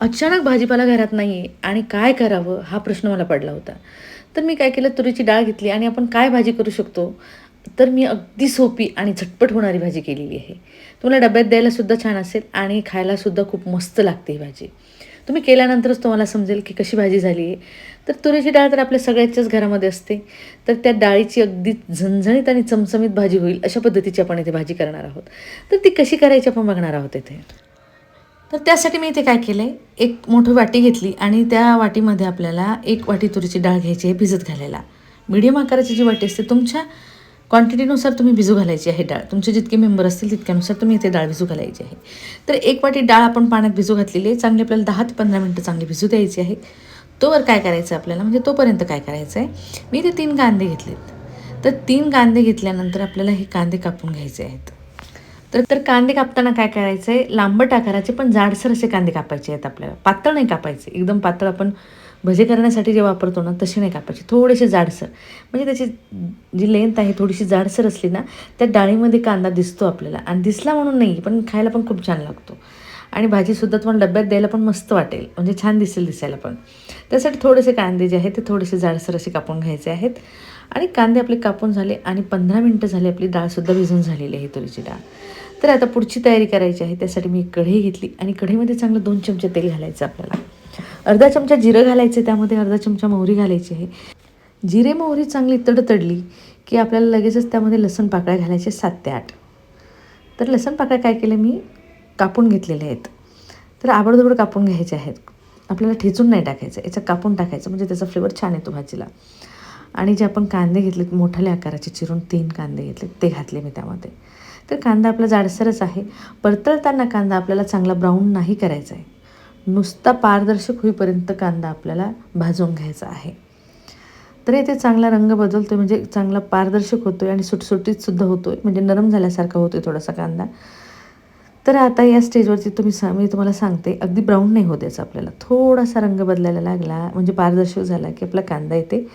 अचानक भाजीपाला घरात नाही आहे आणि काय करावं हा प्रश्न मला पडला होता. तर मी काय केलं तुरीची डाळ घेतली आणि आपण काय भाजी करू शकतो? तर मी अगदी सोपी आणि झटपट होणारी भाजी केलेली आहे. तुम्हाला डब्यात द्यायलासुद्धा छान असेल आणि खायलासुद्धा खूप मस्त लागते ही भाजी. तुम्ही केल्यानंतरच तुम्हाला समजेल की कशी भाजी झाली आहे. तर तुरीची डाळ तर आपल्या सगळ्याच्याच घरामध्ये असते. तर त्या डाळीची अगदी झणझणीत आणि चमचमीत भाजी होईल अशा पद्धतीची आपण इथे भाजी करणार आहोत. तर ती कशी करायची आपण बघणार आहोत इथे? तर त्यासाठी मी इथे काय केलं आहे एक मोठी वाटी घेतली आणि त्या वाटीमध्ये आपल्याला एक वाटी तुरीची डाळ घ्यायची आहे भिजत घालायला. मिडियम आकाराची जी वाटी असते तुमच्या क्वांटिटीनुसार तुम्ही भिजू घालायची आहे डाळ. तुमचे जितके मेंबर असतील तितक्यानुसार तुम्ही इथे डाळ भिजू घालायची आहे. तर एक वाटी डाळ आपण पाण्यात भिजू घातलेली आहे. चांगली आपल्याला दहा ते पंधरा मिनटं चांगली भिजू द्यायची आहे. तोवर काय करायचं आपल्याला? म्हणजे तोपर्यंत काय करायचं आहे? मी इथे तीन कांदे घेतलेत. तर तीन कांदे घेतल्यानंतर आपल्याला हे कांदे कापून घ्यायचे आहेत. तर तर कांदे कापताना काय करायचं आहे लांबट आकाराचे पण जाडसर असे कांदे कापायचे आहेत आपल्याला. पातळ नाही कापायचे. एकदम पातळ आपण भजे करण्यासाठी जे वापरतो ना तसे नाही कापायचे. थोडेसे जाडसर. म्हणजे त्याची जी लेंथ आहे थोडीशी जाडसर असली ना त्या डाळीमध्ये कांदा दिसतो आपल्याला. आणि दिसला म्हणून नाही पण खायला पण खूप छान लागतो. आणि भाजीसुद्धा तुम्हाला डब्यात द्यायला पण मस्त वाटेल. म्हणजे छान दिसेल दिसायला पण. त्यासाठी थोडेसे कांदे जे आहेत ते थोडेसे जाडसर असे कापून घ्यायचे आहेत. आणि कांदे आपले कापून झाले आणि पंधरा मिनटं झाली आपली डाळसुद्धा भिजून झालेली आहे तुरीची डाळ. तर आता पुढची तयारी करायची आहे त्यासाठी मी कढई घेतली आणि कढईमध्ये चांगलं दोन चमचे तेल घालायचं आपल्याला. अर्धा चमचा जिरं घालायचं त्यामध्ये अर्धा चमचा मोहरी घालायची आहे. जिरे मोहरी चांगली तडतडली की आपल्याला लगेचच त्यामध्ये लसण पाकळ्या घालायचे सात ते आठ. तर लसण पाकळ्या काय केलं मी? कापून घेतलेले आहेत. तर आबडधोबड कापून घ्यायचे आहेत. आपल्याला ठेचून नाही टाकायचं याचं कापून टाकायचं म्हणजे त्याचा फ्लेवर छान येतो भाजीला. आणि जे आपण कांदे घेतलेत मोठाल्या आकाराचे चिरून तीन कांदे घेतले ते घातले मी त्यामध्ये. तर कांदा आपला जाडसरच आहे. परतळताना कांदा आपल्याला चांगला ब्राऊन नाही करायचा आहे. नुसता पारदर्शक होईपर्यंत कांदा आपल्याला भाजून घ्यायचा आहे. तर इथे चांगला रंग बदलतो म्हणजे चांगला पारदर्शक होतो आहे आणि सुटसुटीतसुद्धा होतो आहे म्हणजे नरम झाल्यासारखा होतो आहे थोडासा कांदा. तर आता या स्टेजवरती तुम्ही सा मी तुम्हाला सांगते अगदी ब्राऊन नाही होत याचा आपल्याला. थोडासा रंग बदलायला लागला म्हणजे पारदर्शक झाला की आपला कांदा इथे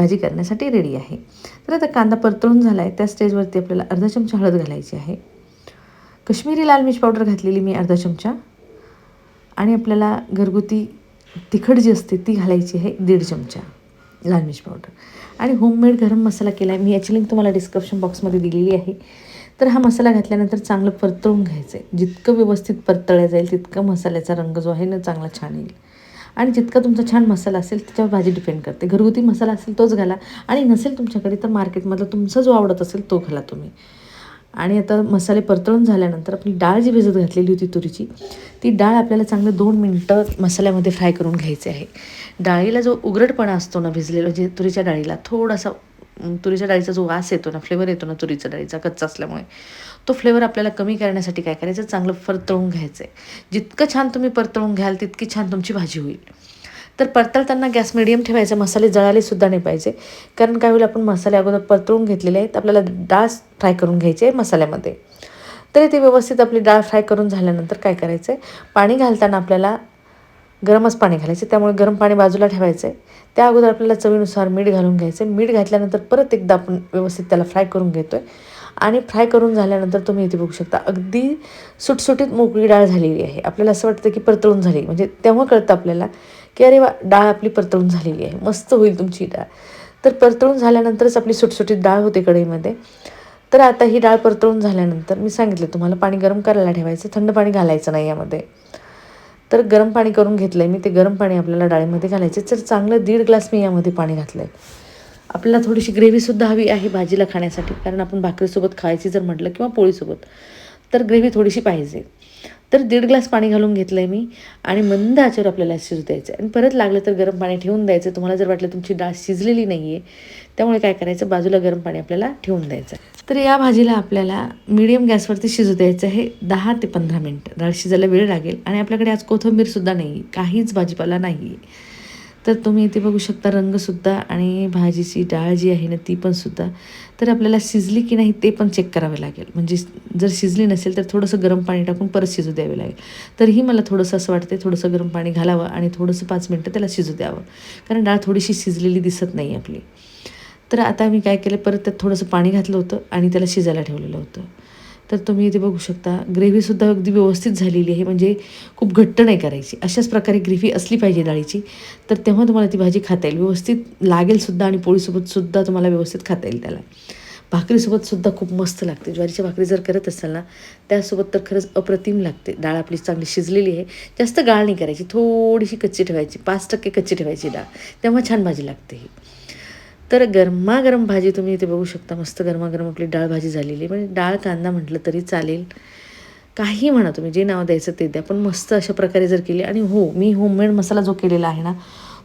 भाजी करण्यासाठी रेडी आहे. तर आता कांदा परतळून झाला आहे त्या स्टेजवरती आपल्याला अर्धा चमचा हळद घालायची आहे. कश्मीरी लाल मिर्च पावडर घातलेली मी अर्धा चमचा. आणि आपल्याला घरगुती तिखट जी असते ती घालायची आहे दीड चमचा लाल मिर्च पावडर आणि होममेड गरम मसाला केला आहे मी याची लिंक तुम्हाला डिस्क्रिप्शन बॉक्समध्ये दिलेली आहे. तर हा मसाला घातल्यानंतर चांगलं परतळून घ्यायचं आहे जितकं व्यवस्थित परतळ्या जाईल तितकं मसाल्याचा रंग जो आहे ना चांगला छान येईल. आणि जितका तुमचा छान मसाला असेल त्याच्यावर भाजी डिपेंड करते. घरगुती मसाला असेल तोच घाला. आणि नसेल तुमच्याकडे तर मार्केटमधला तुमचा जो आवडत असेल तो घाला तुम्ही. आणि आता मसाले परतळून झाल्यानंतर आपली डाळ जी भिजत घातलेली होती तुरीची ती डाळ आपल्याला चांगलं दोन मिनटं मसाल्यामध्ये फ्राय करून घ्यायचे आहे. डाळीला जो उघडपणा असतो ना भिजलेला जे तुरीच्या डाळीला थोडासा तुरीच्या डाळीचा जो वास येतो ना फ्लेवर येतो ना तुरीच्या डाळीचा कच्चा असल्यामुळे तो फ्लेवर आपल्याला कमी करण्यासाठी काय करायचं? चांगलं परतळून घ्यायचं आहे जितकं छान तुम्ही परतळून घ्याल तितकी छान तुमची भाजी होईल. तर परतळताना गॅस मिडियम ठेवायचा मसाले जळाले सुद्धा नाही पाहिजे. कारण काय होईल आपण मसाले अगोदर परतळून घेतलेले आहेत आपल्याला डाळ फ्राय करून घ्यायची आहे मसाल्यामध्ये. तरी ते व्यवस्थित आपली डाळ फ्राय करून झाल्यानंतर काय करायचं आहे पाणी घालताना आपल्याला गरमच पाणी घालायचं. त्यामुळे गरम पाणी बाजूला ठेवायचं आहे. त्या अगोदर आपल्याला चवीनुसार मीठ घालून घ्यायचं आहे. मीठ घातल्यानंतर परत एकदा आपण व्यवस्थित त्याला फ्राय करून घेतो आहे आणि फ्राय करून झाल्यानंतर तुम्ही इथे बघू शकता अगदी सुटसुटीत मोकळी डाळ झालेली आहे. आपल्याला असं वाटतं की परतळून झाली. म्हणजे तेव्हा कळतं आपल्याला की अरे वा डाळ आपली परतळून झालेली आहे. मस्त होईल तुमची डाळ. तर परतळून झाल्यानंतरच आपली सुटसुटीत डाळ होते कढईमध्ये. तर आता ही डाळ परतळून झाल्यानंतर मी सांगितलं तुम्हाला पाणी गरम करायला ठेवायचं. थंड पाणी घालायचं नाही यामध्ये. तर गरम पाणी करून घेतलं आहे मी ते गरम पाणी आपल्याला डाळीमध्ये घालायचे. तर चांगलं दीड ग्लास मी यामध्ये पाणी घातलं आहे आपल्याला थोडीशी ग्रेव्हीसुद्धा हवी आहे भाजीला खाण्यासाठी कारण आपण भाकरीसोबत खायची जर म्हटलं किंवा पोळीसोबत तर ग्रेव्ही थोडीशी पाहिजे. तर दीड ग्लास पाणी घालून घेतलं आहे मी आणि मंद आचेवर आपल्याला शिजू द्यायचं आणि परत लागलं तर गरम पाणी ठेवून द्यायचं तुम्हाला जर वाटलं तुमची डाळ शिजलेली नाही आहे त्यामुळे काय करायचं? बाजूला गरम पाणी आपल्याला ठेवून द्यायचं तर या भाजीला आपल्याला मीडियम गॅसवरती शिजू द्यायचं आहे. दहा ते पंधरा मिनटं. डाळ शिजायला वेळ लागेल. आणि आपल्याकडे आज कोथिंबीरसुद्धा नाही. काहीच भाजीपाला नाही. आहे तर तुम्ही इथे बघू शकता रंगसुद्धा आणि भाजीची डाळ जी आहे ना ती पण सुद्धा. तर आपल्याला शिजली की नाही ते पण चेक करावे लागेल. म्हणजे जर शिजली नसेल तर थोडंसं गरम पाणी टाकून परत शिजू द्यावे लागेल. तरीही मला थोडंसं असं वाटतं थोडंसं गरम पाणी घालावं आणि थोडंसं पाच मिनटं त्याला शिजू द्यावं. कारण डाळ थोडीशी शिजलेली दिसत नाही आपली. तर आता मी काय केलं परत त्यात थोडंसं पाणी घातलं होतं आणि त्याला शिजायला ठेवलेलं होतं. तर तुम्ही इथे बघू शकता ग्रेव्हीसुद्धा अगदी व्यवस्थित झालेली आहे म्हणजे खूप घट्ट नाही करायची. अशाच प्रकारे ग्रेव्ही असली पाहिजे डाळीची. तर तेव्हा तुम्हाला ती भाजी खाता येईल. व्यवस्थित लागेलसुद्धा आणि पोळीसोबतसुद्धा तुम्हाला व्यवस्थित खाता येईल त्याला. भाकरीसोबतसुद्धा खूप मस्त लागते. ज्वारीची भाकरी जर करत असाल ना त्यासोबत तर खरंच अप्रतिम लागते. डाळ आपली चांगली शिजलेली आहे. जास्त गाळ नाही करायची. थोडीशी कच्ची ठेवायची. पाच टक्के कच्ची ठेवायची डाळ. तेव्हा छान भाजी लागते ही. तर गरमागरम भाजी तुम्ही इथे बघू शकता. मस्त गरमागरम आपली डाळ भाजी झालेली आहे. म्हणजे डाळ कांदा म्हटलं तरी चालेल. काही म्हणा तुम्ही जे नाव द्यायचं ते द्या. पण मस्त अशा प्रकारे जर केली आणि हो मी होममेड मसाला जो केलेला आहे ना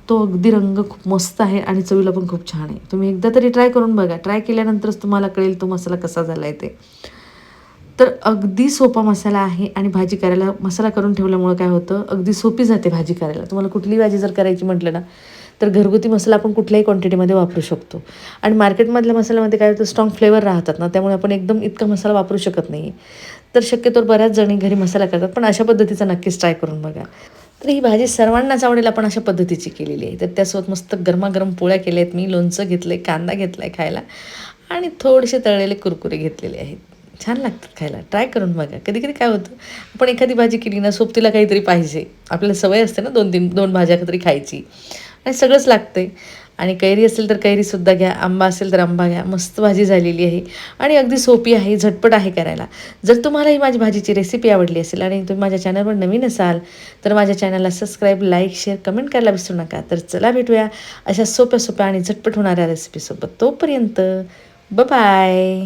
तो अगदी रंग खूप मस्त आहे आणि चवीला पण खूप छान आहे. तुम्ही एकदा तरी ट्राय करून बघा. ट्राय केल्यानंतरच तुम्हाला कळेल तो मसाला कसा झाला आहे ते. तर अगदी सोपा मसाला आहे आणि भाजी करायला मसाला करून ठेवल्यामुळं काय होतं? अगदी सोपी जाते भाजी करायला. तुम्हाला कुठली भाजी जर करायची म्हटलं ना तर घरगुती मसाला आपण कुठल्याही क्वांटिटीमध्ये वापरू शकतो. आणि मार्केटमधल्या मसाल्यामध्ये काय होतं स्ट्रॉंग फ्लेवर राहतात ना त्यामुळे आपण एकदम इतका मसाला वापरू शकत नाही. तर शक्यतोवर बऱ्याच जणी घरी मसाला करतात पण अशा पद्धतीचा नक्कीच ट्राय करून बघा. तर ही भाजी सर्वांनाच आवडेल आपण अशा पद्धतीची केलेली आहे. तर त्यासोबत मस्त गरमागरम पोळ्या केल्या आहेत मी लोणचं घेतलं आहे कांदा घेतला आहे खायला आणि थोडेसे तळलेले कुरकुरे घेतलेले आहेत. छान लागतात खायला ट्राय करून बघा. कधी कधी काय होतं आपण एखादी भाजी केली ना सोबतीला काहीतरी पाहिजे. आपल्याला सवय असते ना दोन तीन दोन भाज्या तरी खायची. आणि सगळंच लागतं आहे आणि कैरी असेल तर कैरीसुद्धा घ्या आंबा असेल तर आंबा घ्या. मस्त भाजी झालेली आहे. आणि अगदी सोपी आहे झटपट आहे करायला. जर तुम्हाला ही माझी भाजीची रेसिपी आवडली असेल आणि तुम्ही माझ्या चॅनलवर नवीन असाल तर माझ्या चॅनलला सबस्क्राईब लाईक शेअर कमेंट करायला विसरू नका. तर चला भेटूया अशा सोप्या सोप्या आणि झटपट होणाऱ्या रेसिपीसोबत तोपर्यंत बाय